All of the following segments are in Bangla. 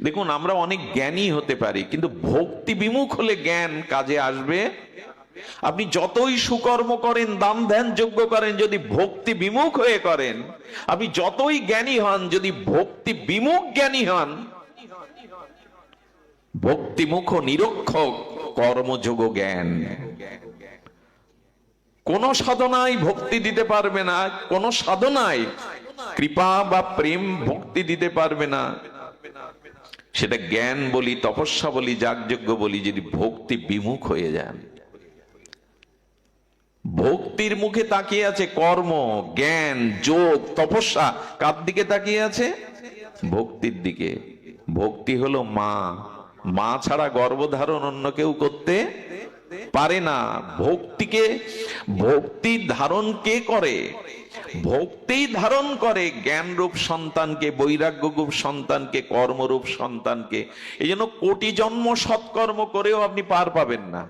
দেখুন, আমরা অনেক জ্ঞানী হতে পারি, কিন্তু ভক্তি বিমুখ হলে জ্ঞান কাজে আসবে। আপনি যতই সুকর্ম করেন, দান ধ্যান যোগ্য করেন, যদি ভক্তি বিমুখ হয়ে করেন, আপনি যতই জ্ঞানী হন, যদি ভক্তি বিমুখ জ্ঞানী হন, ভক্তিমুখ নিরক্ষক কর্মযোগ জ্ঞান। কোন সাধনায় ভক্তি দিতে পারবে না, কোন সাধনায় কৃপা বা প্রেম ভক্তি দিতে পারবে না। সেটা জ্ঞান বলি, তপস্যা বলি, যাগযজ্ঞ বলি, যদি ভক্তি বিমুখ হয়ে যান। ভক্তির মুখে তাকিয়ে আছে কর্ম, জ্ঞান, যোগ, তপস্যা। কার দিকে তাকিয়ে আছে? ভক্তির দিকে। ভক্তি হলো মা। মা ছাড়া গর্ভধারণ অন্য কেউ করতে পারে না। ভক্তিকে, ভক্তি ধারণ কে করে? ভক্তি ধারণ করে জ্ঞান রূপ সন্তানকে বৈরাগ্য রূপ সন্তানকে, কর্মরূপ সন্তানকে। এই জন্য কোটি জন্ম সৎকর্ম করেও আপনি পার পাবেন না।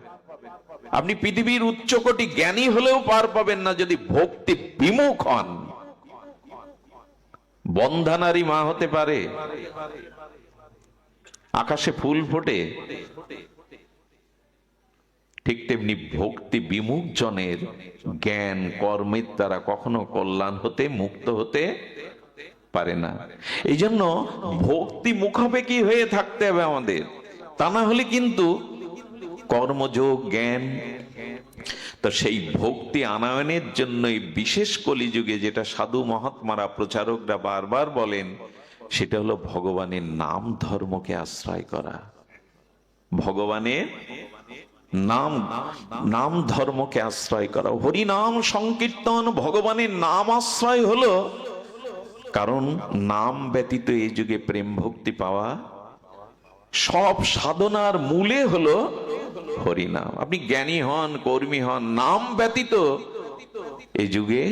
আপনি পৃথিবীর উচ্চকোটি জ্ঞানী হলেও পার পাবেন না যদি ভক্তি বিমুখ হন। বন্ধানারী মা হতে পারে। আকাশে ফুল ফোটে। ঠিক তেমনি ভক্তি বিমুখ জনের জ্ঞান কর্মের দ্বারা কখনো কল্যাণ হতে, মুক্ত হতে পারে না। এই জন্য ভক্তি মুখাপেক্ষি হয়ে থাকতে হবে আমাদের। তা না হলে কিন্তু কর্মযোগ, জ্ঞান, তো সেই ভক্তি আনয়নের জন্য এই বিশেষ কলিযুগে যেটা সাধু মহাত্মারা, প্রচারকরা বারবার বলেন, সেটা হলো ভগবানের নাম ধর্মকে আশ্রয় করা। ভগবানের নাম নাম ধর্মকে আশ্রয় করা। হরি নাম সংকীর্তন ভগবানের নাম আশ্রয় হলো কারণ নাম ব্যতীত এই যুগে প্রেম ভক্তি পাওয়া সব সাধনার মূলে হলো হরিনাম। আপনি জ্ঞানী হন কর্মী হন নাম ব্যতীত এই যুগে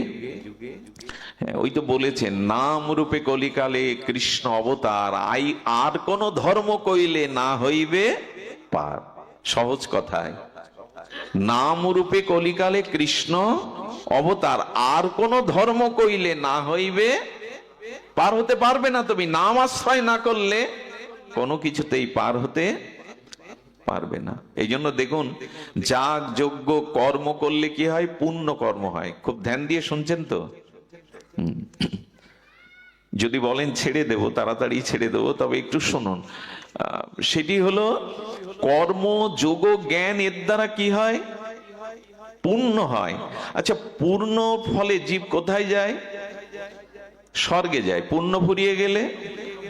হ্যাঁ, ওই তো বলেছেন নাম রূপে কলিকালে কৃষ্ণ অবতার আই আর কোন ধর্ম কইলে না হইবে পার সহজ কথায়। নাম রূপে কলিকালে কৃষ্ণ অবতার, আর কোন ধর্ম কইলে না হইবে? পার হতে পারবে না তুমি, নাম আশ্রয় না করলে কোনো কিছুতেই পার হতে পারবে না। এই জন্য দেখুন, যাগ যোগ্য কর্ম করলে কি হয়? পুণ্য কর্ম হয়। খুব ধ্যান দিয়ে শুনছেন তো। যদি বলেন ছেড়ে দেব, তাড়াতাড়ি ছেড়ে দেব, তবে একটু শুনুন। সেটি হলো, কর্ম, যোগ, জ্ঞান এর দ্বারা কি হয়? পূর্ণ হয়। আচ্ছা পূর্ণ ফলে জীব কোথায় যায়? স্বর্গে যায়। পূর্ণ ফুরিয়ে গেলে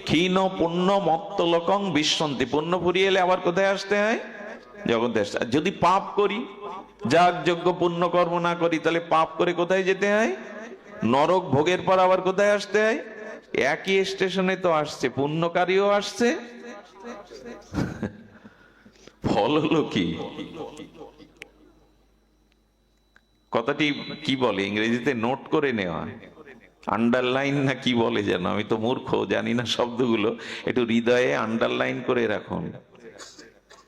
ক্ষীণ, পুণ্য মত্তলকং বিশ্বন্তি। পূর্ণ ফুরিয়ে এলে আবার কোথায় আসতে হয়? জগতে আসতে যদি পাপ করি, যাগ যোগ্য পুণ্য, কর্ম না করি, তাহলে পাপ করে কোথায় যেতে হয়? নরক ভোগের পর আবার কোথায় আসতে হয়? একই স্টেশনে তো আসছে পুণ্যকারীও আসছে। ফল হলো কি? কথাটি কি বলে? ইংরেজিতে নোট করে নেওয়া। আন্ডারলাইন না কি বলে যেন? আমি তো মূর্খ জানি না শব্দগুলো। একটু হৃদয়ে আন্ডারলাইন করে রাখুন।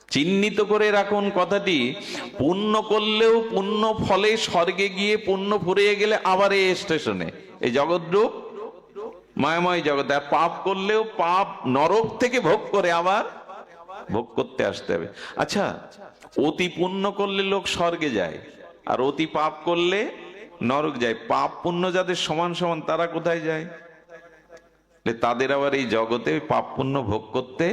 চিহ্নিত করে রাখুন কথাটি। পুণ্য করলেও পুণ্য ফলে স্বর্গে গিয়ে পুণ্য ফুরিয়ে গেলে আবার এই স্টেশনে। এই জগৎরূপ মায়াময় জগৎ আর পাপ করলেও পাপ নরক থেকে ভোগ করে আবার ভোগ করতে আসতে হবে। আচ্ছা অতি পুণ্য করলে লোক স্বর্গে যায়, আর অতি পাপ করলে নরক যায়। পাপ পুণ্য যাদের সমান সমান, তারা কোথায় যায়? তাদের আবার এই জগতে পাপ পুণ্য ভোগ করতে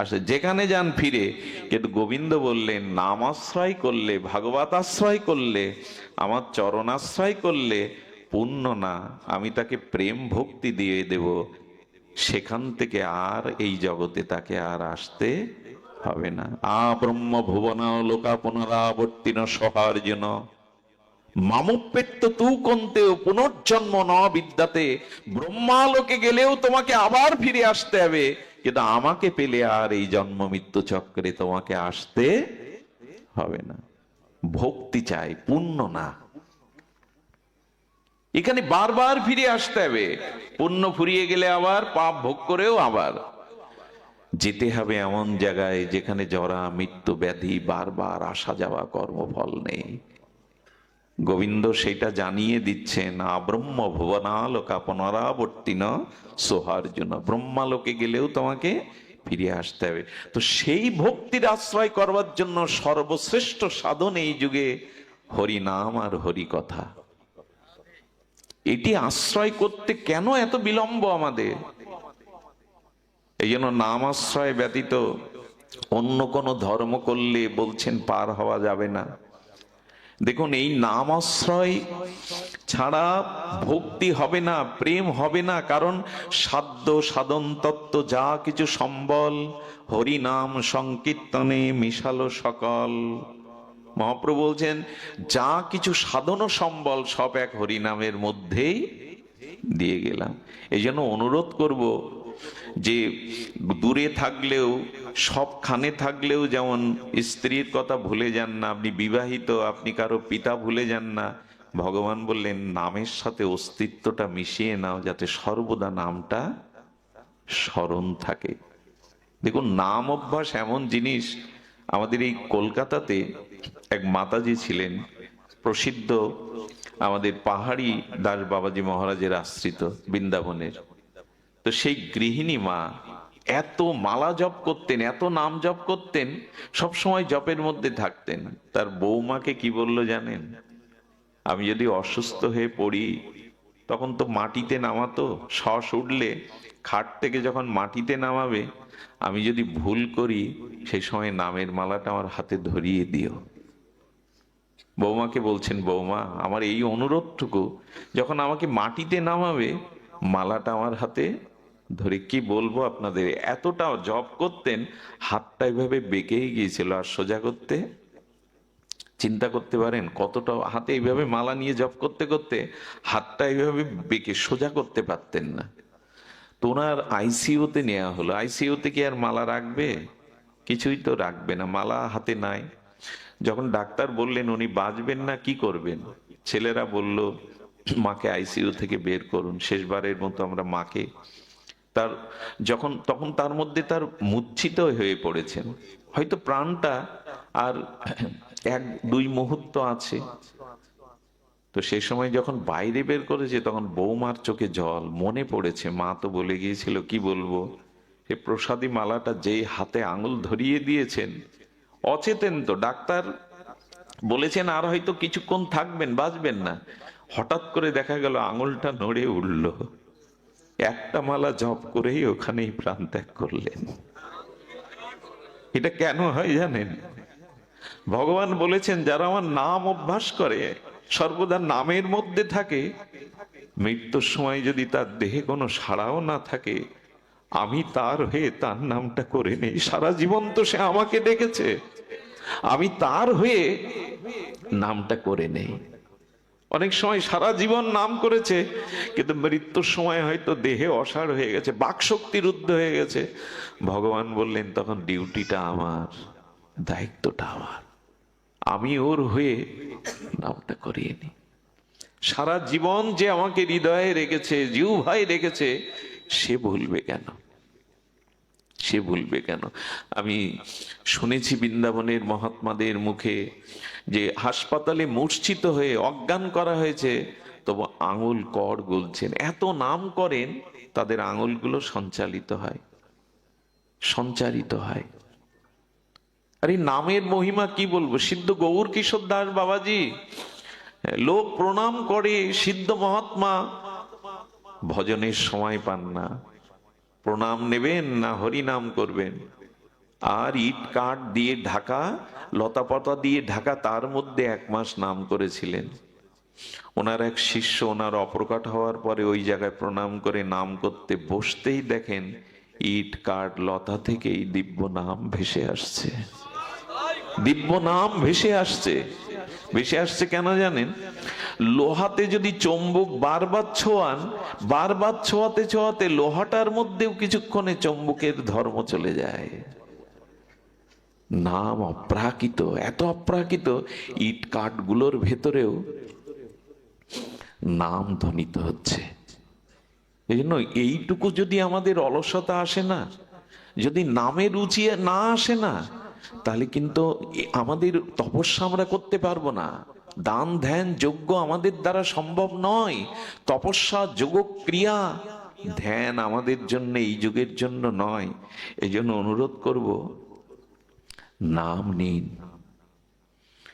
আসে। যেখানে যান ফিরে, কিন্তু গোবিন্দ বললেন নাম আশ্রয় করলে, ভাগবত আশ্রয় করলে, আমার চরণ আশ্রয় করলে পুণ্য না, আমি তাকে প্রেম ভক্তি দিয়ে দেব। সেখান থেকে আর এই জগতে তাকে আর আসতে হবে না। আ ব্রহ্ম ভুবন লোকা পুনরাবর্তিন সহার্জুন মামুপেত্ত তু কন্তেও পুনর্জন্ম ন বিদ্যাতে। ব্রহ্মালোকে গেলেও তোমাকে আবার ফিরে আসতে হবে। কিন্তু আমাকে পেলে আর এই জন্ম মৃত্যু চক্রে তোমাকে আসতে হবে না। ভক্তি চাই, পুণ্য না। এখানে বারবার ফিরে আসতে হবে। পুণ্য ফুরিয়ে গেলে আবার, পাপ ভোগ করেও আবার। যেতে হবে এমন জায়গায় যেখানে জরা, মৃত্যু, ব্যাধি, বারবার আসা যাওয়া, কর্মফল নেই। গোবিন্দ সেটা জানিয়ে দিচ্ছেন, আ ব্রহ্ম ভুবনালোকা পুনরাবর্তিন সোহার্জুন। ব্রহ্মালোকে গেলেও তোমাকে ফিরে আসতে হবে। তো সেই ভক্তির আশ্রয় করবার জন্য সর্বশ্রেষ্ঠ সাধন এই যুগে হরি নাম আর হরি কথা। এটি আশ্রয় করতে কেন এত বিলম্ব আমাদের? এই জন্য নাম আশ্রয় ব্যতীত অন্য কোনো ধর্ম করলে বলছেন পার হওয়া যাবে না। দেখুন, এই নাম আশ্রয় ছাড়া ভক্তি হবে না, প্রেম হবে না, কারণ সাধ্য, সাধন, তত্ত্ব, যা কিছু সম্বল হরি নাম সংকীর্তনে মিশালো সকল। মহাপ্রভু বলছেন, যা কিছু সাধন সম্বল সব এক হরিনামের মধ্যেই দিয়ে গেলাম। এই জন্য অনুরোধ করব যে, দূরে থাকলেও, সবখানে থাকলেও যেমন স্ত্রীর কথা ভুলে যান না, আপনি বিবাহিত, আপনি কারও পিতা ভুলে যান না, ভগবান বললেন, নামের সাথে অস্তিত্বটা মিশিয়ে নাও যাতে সর্বদা নামটা স্মরণ থাকে। দেখুন, নাম অভ্যাস এমন জিনিস আমাদের এই কলকাতাতে এক মাতাজি ছিলেন, প্রসিদ্ধ আমাদের পাহাড়ি দাস বাবাজি মহারাজের আশ্রিত বৃন্দাবনের। তো সেই গৃহিণী মা এত মালা জপ করতেন, এত নাম জপ করতেন, সব সময় জপের মধ্যে থাকতেন। তার বৌমাকে কি বলল জানেন? আমি যদি অসুস্থ হয়ে পড়ি, তখন তো মাটিতে নামাতো শ্বাস উঠলে খাট থেকে যখন মাটিতে নামাবে, আমি যদি ভুল করি, সেই সময় নামের মালাটা আমার হাতে ধরিয়ে দিও। বৌমাকে বলছেন, বৌমা, আমার এই অনুরোধটুকু, যখন আমাকে মাটিতে নামাবে, মালাটা আমার হাতে ধরে কি বলব আপনাদের? এতটা জব করতেন, হাতটা এভাবে বেঁকেই গিয়েছিল। আর সোজা করতে, চিন্তা করতে পারেন, কতটা হাতে এইভাবে মালা নিয়ে জব করতে করতে, হাতটা এইভাবে বেঁকে সোজা করতে পারতেন না। তো ওনার আইসিইউতে নেওয়া হলো। আইসিইউতে কি আর মালা রাখবে? কিছুই তো রাখবে না। মালা হাতে নাই। যখন ডাক্তার বললেন, উনি বাঁচবেন না, কি করবেন? ছেলেরা বলল, মাকে আইসিইউ থেকে বের করুন, শেষবারের মতো আমরা মাকে। তার, যখন, তখন তার মধ্যে তার মূর্ছিত হয়ে পড়েছেন। হয়তো প্রাণটা আর এক, দুই মুহূর্ত আছে। তো সেই সময় যখন বাইরে বের করেছে, তখন বৌমার চোখে জল, মনে পড়েছে। মা তো বলে গিয়েছিল, কি বলব? সে প্রসাদী মালাটা যেই হাতে আঙুল ধরিয়ে দিয়েছেন অচেতেন তো, ডাক্তার বলেছেন আর হয়তো কিছুক্ষণ থাকবেন, বাঁচবেন না। হঠাৎ করে দেখা গেল আঙুলটা নড়ে উঠল। একটা মালা জপ করেই ওখানেই প্রাণ ত্যাগ করলেন। এটা কেন হয় জানেন? ভগবান বলেছেন, যারা আমার নাম অভ্যাস করে, সর্বদা নামের মধ্যে থাকে। মৃত্যুর সময় যদি তার দেহে কোনো সাড়াও না থাকে আমি তার হয়ে তার নামটা করে নেই। সারা জীবন তো সে আমাকে ডেকেছে। আমি তার হয়ে নামটা করে নেই। অনেক সময় সারা জীবন নাম করেছে, কিন্তু মৃত্যুর সময় হয়তো দেহে অসাড় হয়ে গেছে, বাকশক্তি রুদ্ধ হয়ে গেছে। ভগবান বললেন, তখন ডিউটিটা আমার, দায়িত্বটা আমার। আমি ওর হয়ে নামটা করিয়ে নি সারা জীবন যে আমাকে হৃদয়ে রেখেছে জিউ ভাই রেখেছে সে ভুলবে কেন? সে ভুলবে কেন? আমি শুনেছি বৃন্দাবনের মহাত্মাদের মুখে যে হাসপাতালে মূর্ছিত হয়ে অজ্ঞান করা হয়েছে, তবু আঙুল কর গুলছেন। এত নাম করেন, তাদের আঙুলগুলো সঞ্চালিত হয়। সঞ্চারিত হয়। আর নামের মহিমা কি বলব? সিদ্ধ গৌর কিশোর দাস বাবাজি, লোক প্রণাম করে সিদ্ধ মহাত্মা ভজনের সময় পান না। প্রণাম নেবেন না হরি নাম করবেন। আর ইট কাঠ দিয়ে ঢাকা লতাপাতা দিয়ে ঢাকা, তার মধ্যে এক মাস নাম করেছিলেন। ওনার এক শিষ্য ওনার অপ্রকাট হওয়ার পরে ওই জায়গায় প্রণাম করে নাম করতে বসতেই দেখেন ইট, কাঠ, লতা থেকেই দিব্য নাম ভেসে আসছে। দিব্য নাম ভেসে আসছে। ভেসে আসছে কেন জানেন? লোহাতে যদি চম্বুক বারবার ছোঁয়ান, বারবার ছোঁয়াতে ছোঁয়াতে লোহাটার মধ্যেও কিছুক্ষণে চম্বুকের ধর্ম চলে যায়। নাম অপ্রাকৃত, এত অপ্রাকৃত, ইট কাঠগুলোর ভেতরেও নাম ধ্বনিত হচ্ছে। এই জন্য এইটুকু যদি আমাদের অলসতা আসে না, যদি নামের রুচি না আসে না, তাহলে কিন্তু আমাদের তপস্যা আমরা করতে পারব না। দান ধ্যান যোগ্য আমাদের দ্বারা সম্ভব নয়। তপস্যা যোগ ক্রিয়া ধ্যান আমাদের জন্য এই যুগের জন্য নয়। এই জন্য অনুরোধ করব, নাম নিন।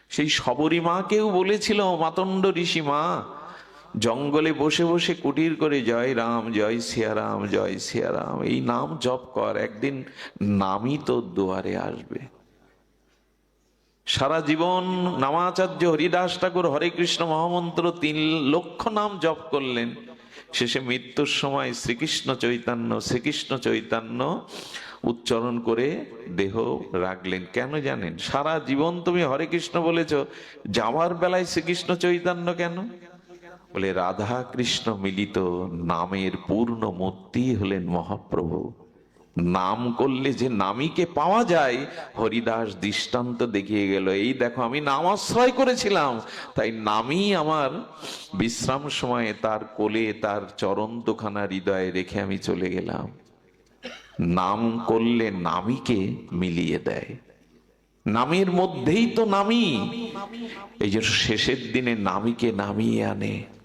সেই সবরী মাকেও বলেছিল মাতণ্ড ঋষি মা, জঙ্গলে বসে বসে কুটির করে জয় রাম, জয় সিয়ারাম জয় সিয়ারাম, এই নাম জপ কর, একদিন নামই তোর দুয়ারে আসবে। সারা জীবন নামাচার্য হরিদাস ঠাকুর, হরে কৃষ্ণ মহামন্ত্র তিন লক্ষ নাম জপ করলেন। শেষে মৃত্যুর সময় শ্রীকৃষ্ণ চৈতন্য শ্রীকৃষ্ণ চৈতন্য উচ্চারণ করে দেহ রাখলেন। কেন জানেন? সারা জীবন তুমি হরে কৃষ্ণ বলেছ, যাওয়ার বেলায় শ্রীকৃষ্ণ চৈতন্য কেন? বলে রাধা কৃষ্ণ মিলিত নামের পূর্ণ মূর্তি হলেন মহাপ্রভু। নাম করলে যে নামীকে পাওয়া যায়, হরিদাস দৃষ্টান্ত দেখিয়ে গেল, এই দেখো, আমি নাম আশ্রয় করেছিলাম। তাই নামই আমার বিশ্রাম সময়ে তার কোলে, তার চরণ দুখানা হৃদয়ে রেখে আমি চলে গেলাম। নাম করলে নামীকে মিলিয়ে দেয়। নামের মধ্যেই তো নামি। এই যে শেষের দিনে নামীকে নামিয়ে আনে।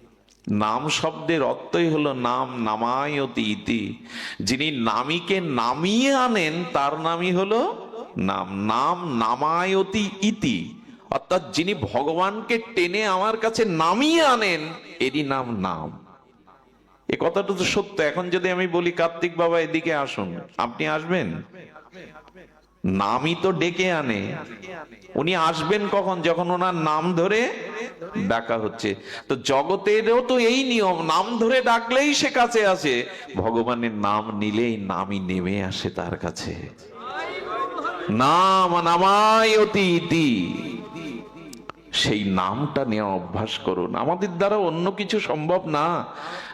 নাম শব্দের অর্থই হলো নাম নামায়তি ইতি। যিনি নামীকে নামিয়ে আনেন, তার নামই হলো নাম। নাম নামায়তি ইতি। অর্থাৎ যিনি ভগবানকে টেনে আমার কাছে নামিয়ে আনেন, এরই নাম নাম। এ কথাটা তো সত্য। এখন যদি আমি বলি কার্তিক বাবা, এদিকে আসুন। আপনি আসবেন? নামই তো ডেকে আনে। উনি আসবেন কখন? যখন ওনার নাম ধরে ডাকা হচ্ছে। তো জগতেরও তো এই নিয়ম, নাম ধরে ডাকলেই সে কাছে আসে। ভগবানের নাম নিলেই নামই নেমে আসে তার কাছে। নাম ইতি সেই নামটা নেওয়া অভ্যাস করুন। আমাদের দ্বারা অন্য কিছু সম্ভব না।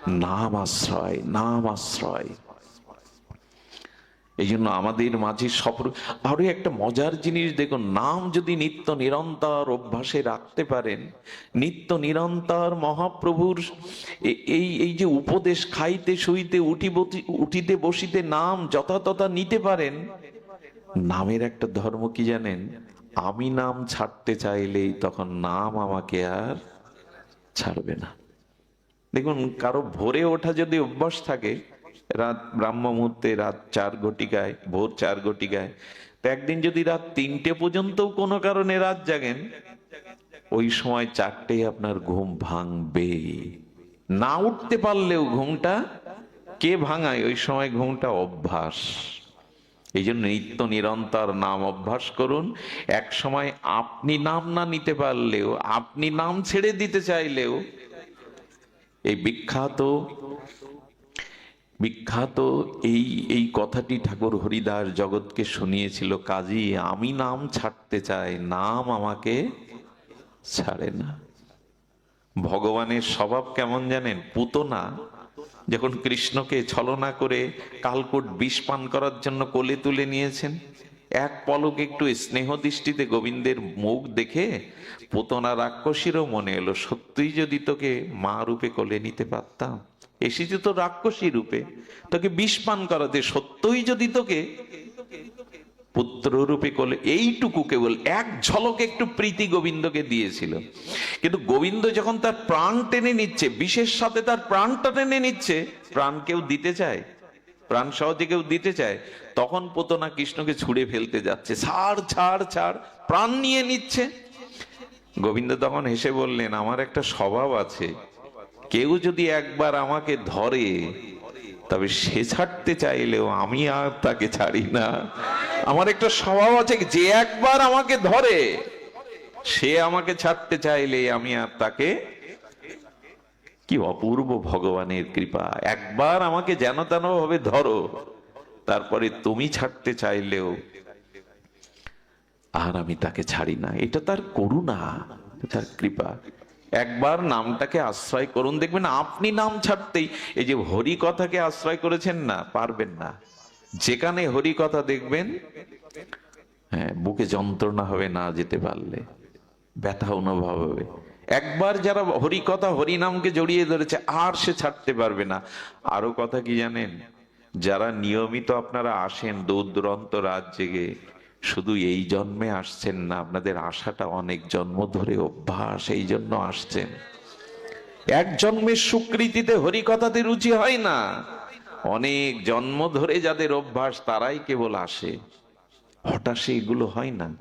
নাম আশ্রয় নাম আশ্রয়। এই জন্য আমাদের মাঝে সফর, আরও একটা মজার জিনিস দেখুন, নাম যদি নিত্য নিরন্তর অভ্যাসে রাখতে পারেন, নিত্য নিরন্তর মহাপ্রভুর এই এই যে উপদেশ, খাইতে, শুইতে, উঠি উঠিতে, বসিতে নাম যথাতথা নিতে পারেন, নামের একটা ধর্ম কি জানেন? আমি নাম ছাড়তে চাইলেই তখন নাম আমাকে আর ছাড়বে না। দেখুন, কারও ভোরে ওঠা যদি অভ্যাস থাকে রাত ব্রাহ্ম মুহূর্তে রাত চার ঘটিকায়, ভোর চার ঘটিকায়। তো একদিন যদি রাত তিনটে পর্যন্ত কোনো কারণে রাত জাগেন, ওই সময় চারটেই আপনার ঘুম ভাঙবে। না উঠতে পারলেও ঘুমটা কে ভাঙায়? ওই সময় ঘুমটা অভ্যাস। এই জন্য নিত্য নিরন্তর নাম অভ্যাস করুন। এক সময় আপনি নাম না নিতে পারলেও, আপনি নাম ছেড়ে দিতে চাইলেও, এই বিখ্যাত বিখ্যাত এই এই কথাটি ঠাকুর হরিদাস জগৎকে শুনিয়েছিল, কাজী, আমি নাম ছাড়তে চাই, নাম আমাকে ছাড়ে না। ভগবানের স্বভাব কেমন জানেন? পুতনা যখন কৃষ্ণকে ছলনা করে কালকোট বিষ পান করার জন্য কোলে তুলে নিয়েছেন, এক পলক একটু স্নেহ দৃষ্টিতে গোবিন্দের মুখ দেখে পুতনা রাক্ষসীরও মনে এলো, সত্যিই যদি তোকে মা রূপে কোলে নিতে পারতাম এসেছি তো রাক্ষসী রূপে। তোকে বিষ পান করাতে সত্যই যদি তোকে পুত্র রূপে কোলে এইটুকু কেবল এক ঝলক একটু প্রীতি গোবিন্দকে দিয়েছিল। কিন্তু গোবিন্দ যখন তার প্রাণ টেনে নিচ্ছে বিশেষ সাথে তার প্রাণটা টেনে নিচ্ছে, প্রাণ কেউ দিতে চায়? প্রাণ সহজে কেউ দিতে চায়? তখন পোতনা কৃষ্ণকে ছুঁড়ে ফেলতে যাচ্ছে। ছাড় ছাড় ছাড়, প্রাণ নিয়ে নিচ্ছে। গোবিন্দ তখন হেসে বললেন, আমার একটা স্বভাব আছে। কেউ যদি একবার আমাকে ধরে, তবে সে ছাড়তে চাইলেও আমি আর তাকে ছাড়ি না। আমার একটা স্বভাব আছে যে একবার আমাকে ধরে, সে আমাকে ছাড়তে চাইলে আমি আর তাকে কি অপূর্ব ভগবানের কৃপা। একবার আমাকে যেন তেন ভাবে ধরো, তারপরে তুমি ছাড়তে চাইলেও আর আমি তাকে ছাড়ি না। এটা তার করুণা তার কৃপা। একবার নামটাকে আশ্রয় করুন। দেখবেন আপনি নাম ছাড়তেই এই যে হরি কথাকে আশ্রয় করেছেন না, পারবেন না। যেখানে হরি কথা দেখবেন হ্যাঁ বুকে যন্ত্রণা হবে না যেতে পারলে। ব্যথা অনুভব হবে। একবার যারা হরি কথা হরি নামকে জড়িয়ে ধরেছে, আর সে ছাড়তে পারবে না। আরও কথা কি জানেন? যারা নিয়মিত আপনারা আসেন দূর দূরান্ত রাত জেগে শুধু এই জন্মে আসছেন না, আপনাদের আশাটা অনেক জন্ম ধরে অভ্যাস, এই জন্য আসছেন। এক জন্মের স্বীকৃতিতে হরিকথাতে রুচি হয় না। অনেক জন্ম ধরে যাদের অভ্যাস, তারাই কেবল আসে। হঠাৎ এগুলো হয় না।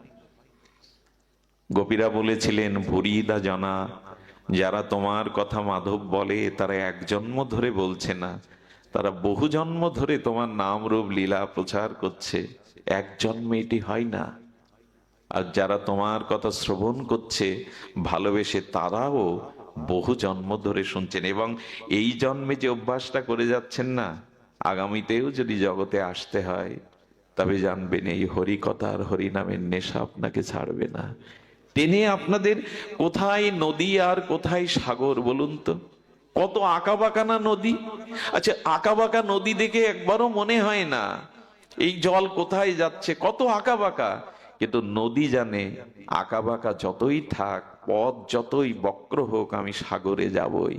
গোপীরা বলেছিলেন, ভুরিদা জানা, যারা তোমার কথা মাধব বলে, তারা এক জন্ম ধরে বলছে না। তারা বহু জন্ম ধরে তোমার নাম রূপ, লীলা প্রচার করছে। এক জন্মে এটি হয় না। আর যারা তোমার কথা শ্রবণ করছে, ভালোবেসে তারাও বহু জন্ম ধরে শুনছেন এবং এই জন্মে যে অভ্যাসটা করে যাচ্ছেন না, আগামীতেও যদি জগতে আসতে হয়, তবে জানবেন এই হরি কথা আর হরি নামের নেশা আপনাকে ছাড়বে না। টেনে আপনাদের কোথায় নদী আর কোথায় সাগর বলুন তো? কত আঁকাবাঁকা না নদী? আচ্ছা আঁকাবাঁকা নদী দেখে একবারও মনে হয় না এই জল কোথায় যাচ্ছে? কত আঁকা বাঁকা কিন্তু নদী জানে আঁকা বাঁকা যতই থাক, পথ যতই বক্র হোক, আমি সাগরে যাবই।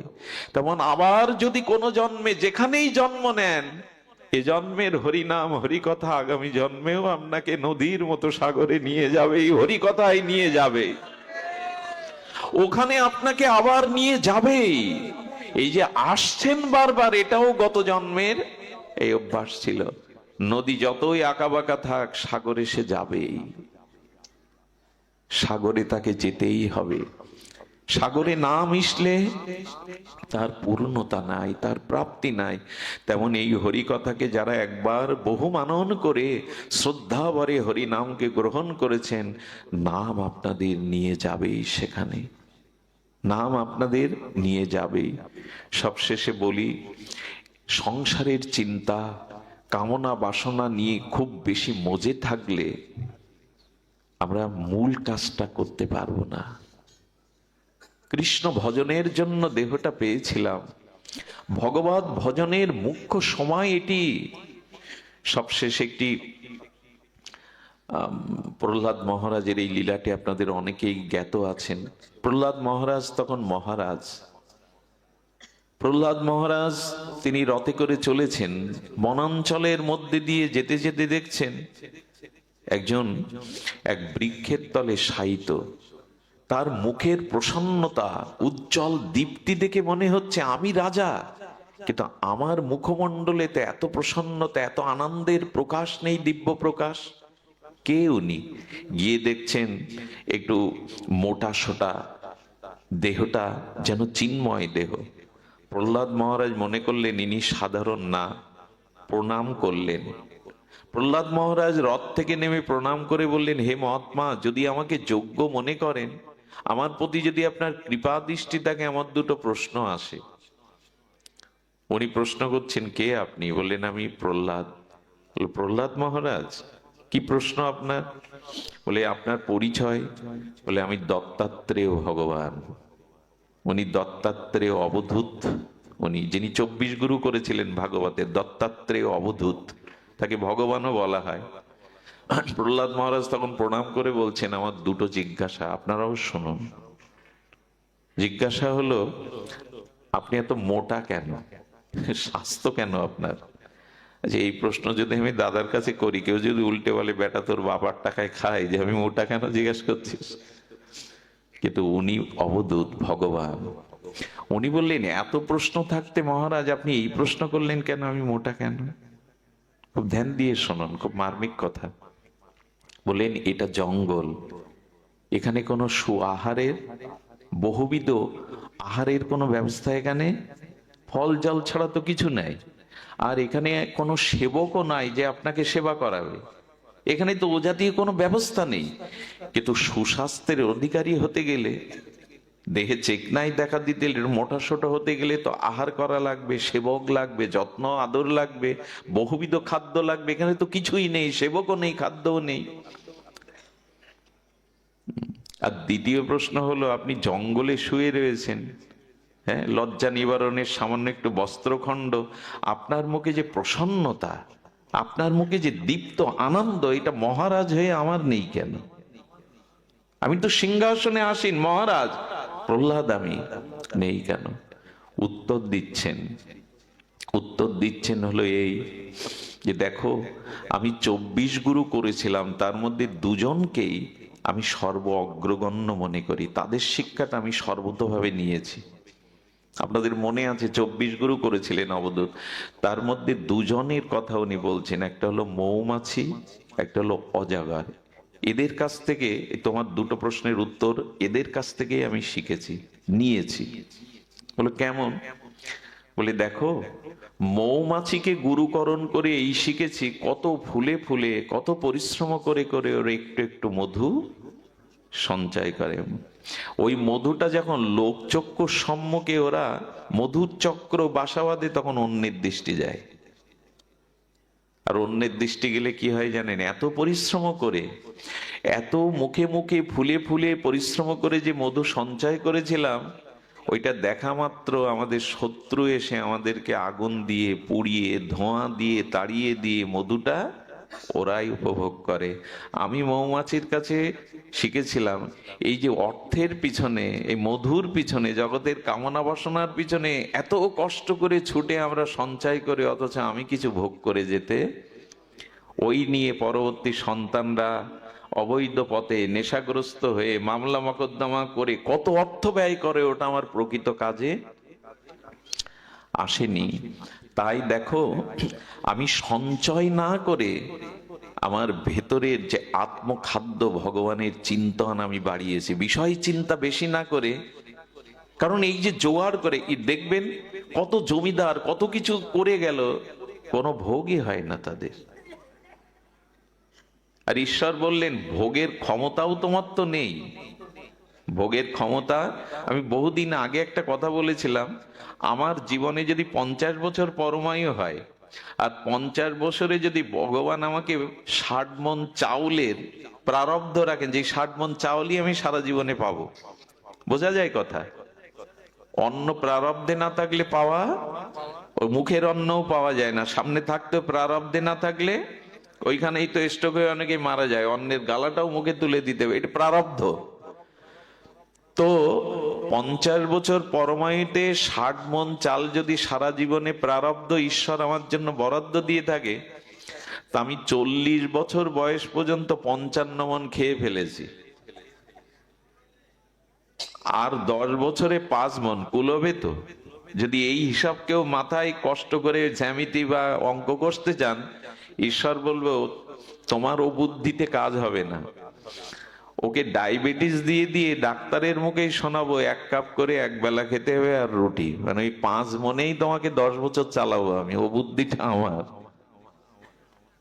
তেমন আবার যদি কোনো জন্মে যেখানেই জন্ম নেন, এ জন্মের হরিনাম, হরিকথা আগামী জন্মেও আপনাকে নদীর মতো সাগরে নিয়ে যাবে, এই হরিকথায় নিয়ে যাবে। ওখানে আপনাকে আবার নিয়ে যাবেই। এই যে আসছেন বারবার, এটাও গত জন্মের এই অভ্যাস ছিল। নদী যতই আঁকাবাঁকা থাক, সাগরে সে যাবেই। সাগরে তাকে যেতেই হবে। সাগরে না মিশলে তার পূর্ণতা নাই, তার প্রাপ্তি নাই। তেমন এই হরি কথাকে যারা একবার বহু মানন করে শ্রদ্ধা ভরে হরি নামকে গ্রহণ করেছেন, নাম আপনাদের নিয়ে যাবেই সেখানে। নাম আপনাদের নিয়ে যাবেই। সবশেষে বলি, সংসারের চিন্তা কামনা বাসনা নিয়ে খুব বেশি মজে থাকলে আমরা মূল কাজটা করতে পারব না। কৃষ্ণ ভজনের জন্য দেহটা পেয়েছিলাম। ভগবত ভজনের মুখ্য সময় এটি। সবশেষ একটি প্রহ্লাদ মহারাজের এই লীলাটি আপনাদের অনেকেই জ্ঞাত আছেন। প্রহ্লাদ মহারাজ তখন মহারাজ। প্রহ্লাদ মহারাজ তিনি রথে করে চলেছেন, বনাঞ্চলের মধ্যে দিয়ে যেতে যেতে দেখছেন একজন এক বৃক্ষের তলে শায়িত। তার মুখের প্রসন্নতা, উজ্জ্বল দীপ্তি দেখে মনে হচ্ছে, আমি রাজা। কিন্তু আমার মুখমণ্ডলেতে এত প্রসন্নতা, এত আনন্দের প্রকাশ নেই, দিব্য প্রকাশ। কে উনি গিয়ে দেখছেন একটু মোটা সোটা দেহটা যেন চিন্ময় দেহ। প্রহ্লাদ মহারাজ মনে করলেন, ইনি সাধারণ না, প্রণাম করলেন। প্রহ্লাদ মহারাজ রথ থেকে নেমে প্রণাম করে বললেন, হে মহাত্মা, যদি আমাকে যোগ্য মনে করেন, আমার প্রতি যদি আপনার কৃপা দৃষ্টি থাকে, আমার দুটো প্রশ্ন আসে। উনি প্রশ্ন করছেন, কে আপনি? বললেন, আমি প্রহ্লাদ। প্রহ্লাদ মহারাজ, কি প্রশ্ন আপনার? বলে, আপনার পরিচয়। বলে, আমি দত্তাত্রেয় ভগবান। উনি দত্তাত্রেয় অবধূত। উনি যিনি চব্বিশ গুরু করেছিলেন ভাগবতের দত্তাত্রেয় অবধূত, তাকে ভগবানও বলা হয়। প্রহ্লাদ মহারাজ তখন প্রণাম করে বলছেন, আমার দুটো জিজ্ঞাসা, আপনারাও শুনুন। জিজ্ঞাসা হলো, আপনি এত মোটা কেন? স্বাস্থ্য কেন আপনার? আচ্ছা এই প্রশ্ন যদি আমি দাদার কাছে করি, কেউ যদি উল্টে বলে, বেটা, তোর বাবার টাকায় খায় যে, আমি মোটা কেন? জিজ্ঞেস করছিস। কিন্তু উনি অবদূত, ভগবান। উনি বললেন, এত প্রশ্ন থাকতে মহারাজ, আপনি এই প্রশ্ন করলেন কেন? আমি মোটা কেন? খুব ধ্যান দিয়ে শুনুন, খুব মার্মিক কথা। বললেন, এটা জঙ্গল। এখানে কোনো সু আহারের বহুবিধ আহারের কোনো ব্যবস্থা এখানে? ফল, জল ছাড়া তো কিছু নাই। আর এখানে কোনো সেবকও নাই যে আপনাকে সেবা করাবে। এখানে তো ও জাতীয় কোনো ব্যবস্থা নেই। কিন্তু সুস্বাস্থ্যের অধিকারী হতে গেলে, দেহে চেকনাই দেখা দিতে মোটা সোটা হতে গেলে তো আহার করা লাগবে, সেবক লাগবে, যত্ন, আদর লাগবে, বহুবিধ খাদ্য লাগবে। এখানে তো কিছুই নেই, সেবকও নেই, খাদ্যও নেই। আর দ্বিতীয় প্রশ্ন হলো, আপনি জঙ্গলে শুয়ে রয়েছেন হ্যাঁ? লজ্জা নিবারণের সামান্য একটু বস্ত্রখণ্ড, আপনার মুখে যে প্রসন্নতা আপনার মুখে যে দীপ্ত আনন্দ, এটা মহারাজ হয়ে আমার নেই কেন? আমি তো সিংহাসনে আসিন, মহারাজ। প্রহ্লাদ, আমি নেই কেন? উত্তর দিচ্ছেন। উত্তর দিচ্ছেন হলো এই যে দেখো, আমি চব্বিশ গুরু করেছিলাম, তার মধ্যে দুজনকেই আমি সর্ব অগ্রগণ্য মনে করি। তাদের শিক্ষাটা আমি সর্বতভাবে নিয়েছি। আপনাদের মনে আছে চব্বিশ গুরু করেছিলেন অবধূত তার মধ্যে দুজনের কথা উনি বলছেন, একটা হলো মৌমাছি, একটা হলো অজাগার। এদের কাছ থেকে তোমার দুটো প্রশ্নের উত্তর এদের কাছ থেকে আমি শিখেছি, নিয়েছি। বলো, কেমন? বলে, দেখো, মৌমাছিকে গুরুকরণ করে এই শিখেছি, কত ফুলে ফুলে, কত পরিশ্রম করে করে ওর একটু একটু মধু সঞ্চয় করে। ওই মধুটা যখন লোকচক্ষু সম্মুখে ওরা মধুর চক্র বাসা বাঁধে তখন অন্যের দৃষ্টি যায়। আর অন্যের দৃষ্টি গেলে কি হয় জানেন? এত পরিশ্রম করে, এত মুখে মুখে ফুলে ফুলে পরিশ্রম করে যে মধু সঞ্চয় করেছিলাম, ওইটা দেখা মাত্র আমাদের শত্রু এসে আমাদেরকে আগুন দিয়ে, পুড়িয়ে, ধোঁয়া দিয়ে, তাড়িয়ে দিয়ে মধুটা ওরাই উপভোগ করে। আমি মৌমাছির কাছে শিখেছিলাম, এই যে অর্থের পিছনে, এই মধুর পিছনে, জগতের কামনা বাসনার পিছনে এত কষ্ট করে ছুটে আমরা সঞ্চয় করে, অথচ আমি কিছু ভোগ করে যেতে। ওই নিয়ে পরবর্তী সন্তানরা অবৈধ পথে নেশাগ্রস্ত হয়ে মামলা মকদ্দমা করে কত অর্থ ব্যয় করে, ওটা আমার প্রকৃত কাজে আসেনি। তাই দেখো, আমি সঞ্চয় না করে আমার ভেতরের যে আত্মখাদ্য ভগবানের চিন্তন আমি বাড়িয়েছি। বিষয় চিন্তা বেশি না করে, কারণ এই যে জোয়ার করে দেখবেন কত জমিদার, কত কিছু করে গেল, কোনো ভোগই হয় না তাদের। আর ঈশ্বর বললেন, ভোগের ক্ষমতাও তোমার তো নেই ভোগের ক্ষমতা। আমি বহুদিন আগে একটা কথা বলেছিলাম, আমার জীবনে যদি পঞ্চাশ বছর পরমায়ু হয়, আর পঞ্চাশ বছরে যদি ভগবান আমাকে ষাট মন চাউলের প্রারব্ধ রাখেন, যে ষাট মন চাউলই আমি সারা জীবনে পাবো। বোঝা যায় কথা? অন্ন প্রারব্ধে না থাকলে পাওয়া ওই মুখের অন্নও পাওয়া যায় না। সামনে থাকতে প্রারব্ধে না থাকলে, ওইখানেই তো স্ট্রোক হয়ে অনেকে মারা যায়। অন্যের গালাটাও মুখে তুলে দিতে হবে। এটা প্রারব্ধ। তো পঞ্চাশ বছর পরমায়ুতে ষাট মন চাল যদি সারা জীবনে প্রারব্ধ ঈশ্বর আমার জন্য বরাদ্দ দিয়ে থাকে, তা আমি চল্লিশ বছর বয়স পর্যন্ত পঞ্চান্ন মন খেয়ে ফেলেছি। আর দশ বছরে পাঁচ মন, কুলবে তো। যদি এই হিসাব কেউ মাথায় কষ্ট করে জ্যামিতি বা অঙ্ক করতে চান, ঈশ্বর বলব তোমার ও বুদ্ধিতে কাজ হবে না। ওকে ডায়াবেটিস দিয়ে দিয়ে ডাক্তারের মুখেই শোনাবো, এক কাপ করে এক বেলা খেতে হবে আর রুটি। মানে ওই পাঁচ মনেই তোমাকে দশ বছর চালাবো আমি, ও বুদ্ধিটা আমার।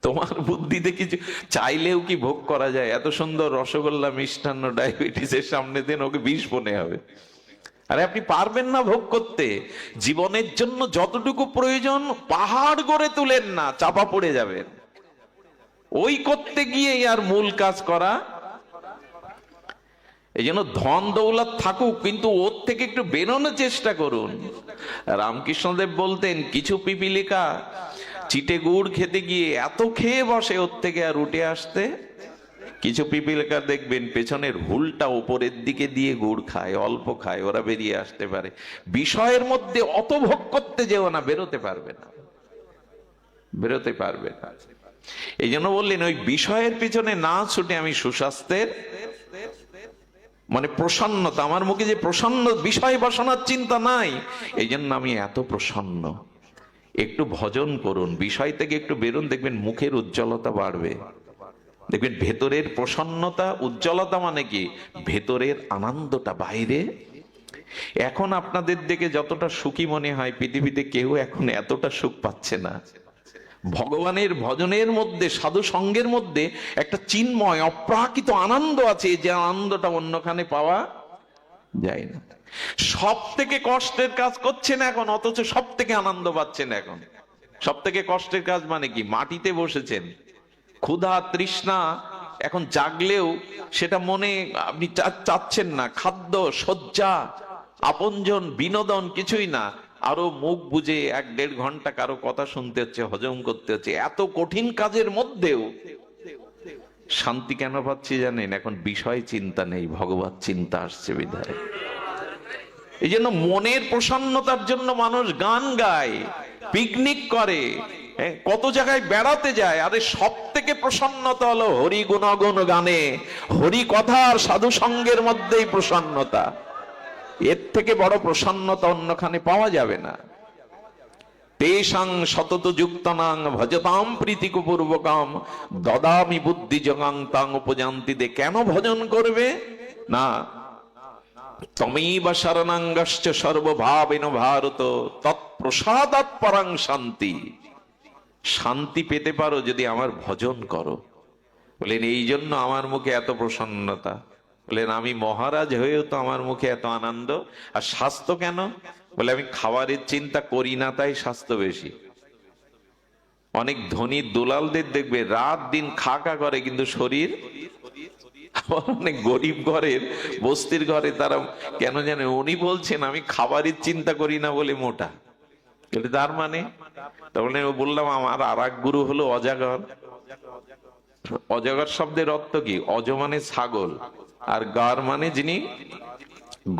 তোমার বুদ্ধিতে কিছু চাইলেও কি ভোগ করা যায়? এত সুন্দর রসগোল্লা মিষ্টান্ন ডায়াবেটিসের সামনে দেন ওকে বিষ মনে হবে। আরে আপনি পারবেন না ভোগ করতে। জীবনের জন্য যতটুকু প্রয়োজন, পাহাড় গড়ে তুলেন না, চাপা পড়ে যাবেন। ওই করতে গিয়ে আর মূল কাজ করা এই জন্য ধন দৌলত থাকুক, কিন্তু ওর থেকে একটু বেরোনোর চেষ্টা করুন। রামকৃষ্ণদেব বলতেন, কিছু পিপিলিকা, চিটে গুড় খেতে গিয়ে এত খেয়ে বসে ওর থেকে আর উঠে আসতে? কিছু পিপিলিকা দেখবেন, পেছনের হুলটা উপরের দিকে দিয়ে গুড় খায়, অল্প খায়, ওরা বেরিয়ে আসতে পারে। বিষয়ের মধ্যে অত ভোগ করতে যেও না, বেরোতে পারবে না। বেরোতে পারবে না। এই জন্য বললেন, ওই বিষয়ের পিছনে না ছুটে আমি সুস্বাস্থ্যের মানে প্রসন্নতা, আমার মুখে যে প্রসন্ন বিষয় বসানোর চিন্তা নাই এই জন্য আমি এত প্রসন্ন। একটু ভজন করুন, বিষয় থেকে একটু বেরুন, দেখবেন মুখের উজ্জ্বলতা বাড়বে। দেখবেন ভেতরের প্রসন্নতা, উজ্জ্বলতা মানে কি? ভেতরের আনন্দটা বাইরে। এখন আপনাদের দেখে যতটা সুখী মনে হয়, পৃথিবীতে কেউ এখন এতটা সুখ পাচ্ছে না। ভগবানের ভজনের মধ্যে, সাধু সঙ্গের মধ্যে একটা চিন্ময়, অপ্রাকৃত আনন্দ আছে যে আনন্দটা অন্যখানে পাওয়া যায় না। সব থেকে কষ্টের কাজ করছেন এখন, অথচ সব থেকে আনন্দ পাচ্ছেন এখন। সব থেকে কষ্টের কাজ মানে কি? মাটিতে বসেছেন। ক্ষুধা, তৃষ্ণা এখন জাগলেও সেটা মনে আপনি চাচ্ছেন না। খাদ্য, শয্যা, আপনজন, বিনোদন কিছুই না। আরও মুখ বুঝে এক দেড় ঘণ্টা কারও কথা শুনতে হচ্ছে হজম করতে হচ্ছে। এত কঠিন কাজের মধ্যেও শান্তি কেন পাচ্ছি জানেন? এখন বিষয় চিন্তা নেই ভগবত চিন্তা আসছে বিধায়। এই জন্য মনের প্রসন্নতার জন্য মানুষ গান গায় পিকনিক করে হ্যাঁ, কত জায়গায় বেড়াতে যায় আরে সব থেকে প্রসন্নতা হলো হরি গুণগুণ গানে। হরি কথা আর সাধু সঙ্গের মধ্যেই প্রসন্নতা। এর থেকে বড় প্রসন্নতা অন্যখানে পাওয়া যাবে না। তেষাং সতত যুক্তানাং ভজতাম প্রীতিকপূর্বকাম, দদামি বুদ্ধি জগাং তাং উপজান্তিতে কেন ভজন করবে? না তমেবা শরণাঙ্গশ্চ সর্বভাবেন ভারত, তৎপ্রসাদাৎ পরাং শান্তি। শান্তি পেতে পারো যদি আমার ভজন করো। বলেন এই জন্য আমার মুখে এত প্রসন্নতা। বলেন আমি মহারাজ হয়েও তো আমার মুখে এত আনন্দ। আর স্বাস্থ্য কেন? বলে, আমি খাবারের চিন্তা করি না, তাই স্বাস্থ্য বেশি। অনেক ধনী দুলালদের দেখবে, রাত দিন খাকা করে, কিন্তু শরীর অনেক গরিব ঘরের, বস্তির ঘরে তারা কেন জানে? উনি বলছেন, আমি খাবারের চিন্তা করি না বলে মোটা। বলে, তার মানে? তখন আমি বললাম, আমার আর এক গুরু হলো অজাগর। অজাগর শব্দের অর্থ কি? অজ মানে ছাগল। আর গার মানে যিনি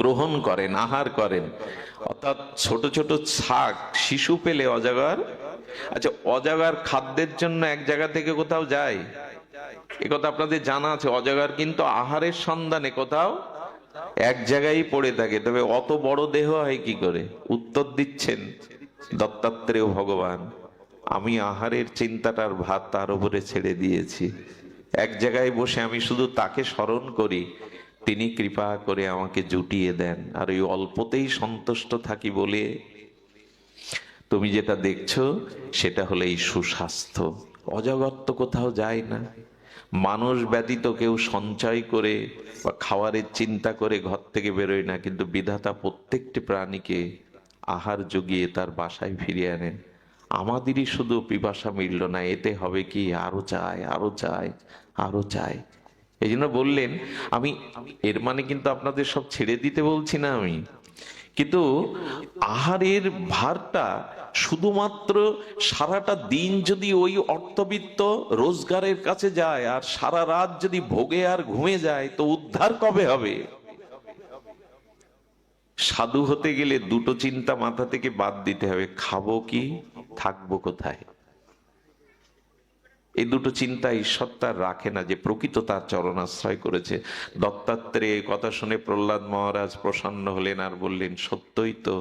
গ্রহণ করেন, আহার করেন। অর্থাৎ ছোট ছোট ছাক শিশু পেলে অজাগর। আচ্ছা অজাগর খাদ্যের জন্য এক জায়গা থেকে কোথাও যায়? এ কথা আপনাদের জানা আছে, অজাগর কিন্তু আহারের সন্ধানে কোথাও এক জায়গায় পড়ে থাকে। তবে অত বড় দেহ হয় কি করে? উত্তর দিচ্ছেন দত্তাত্রেয় ভগবান, আমি আহারের চিন্তাটার ভাত তার উপরে ছেড়ে দিয়েছি। এক জায়গায় বসে আমি শুধু তাকে স্মরণ করি, তিনি কৃপা করে আমাকে জুটিয়ে দেন। আর ওই অল্পতেই সন্তুষ্ট থাকি বলে, তুমি যেটা দেখছ, সেটা হলো এই সুস্বাস্থ্য। অজগর তো কোথাও যায় না। মানুষ ব্যতীত কেউ সঞ্চয় করে বা খাওয়ারের চিন্তা করে ঘর থেকে বেরোয় না, কিন্তু বিধাতা প্রত্যেকটি প্রাণীকে আহার জুগিয়ে তার বাসায় ফিরিয়ে আনেন। আমাদেরই শুধু পিপাসা মিলল না, এতে হবে কি? আরও চাই আরও চাই আরও চাই। এই জন্য বললেন, আমি, এর মানে কিন্তু আপনাদের সব ছেড়ে দিতে বলছি না আমি। কিন্তু আহারের ভারটা শুধুমাত্র সারাটা দিন যদি ওই অর্থবিত্ত রোজগারের কাছে যায়, আর সারা রাত যদি ভোগে আর ঘুমে যায়, তো উদ্ধার কবে হবে? সাধু হতে গেলে দুটো চিন্তা মাথা থেকে বাদ দিতে হবে। খাব কি? থাকব কোথায়? এই দুটো চিন্তা ঈশ্বর তার রাখে না যে প্রকৃত তার চরণাশ্রয় করেছে। দত্তাত্রেয় এই কথা শুনে প্রহ্লাদ মহারাজ প্রসন্ন হলেন আর বললেন, সত্যই তো,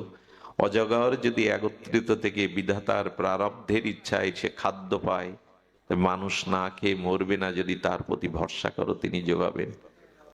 অজগর যদি একত্রিত থেকে বিধাতার প্রারব্ধের ইচ্ছায় সে খাদ্য পায় মানুষ না খেয়ে মরবে না যদি তার প্রতি ভরসা করো, তিনি যোগাবেন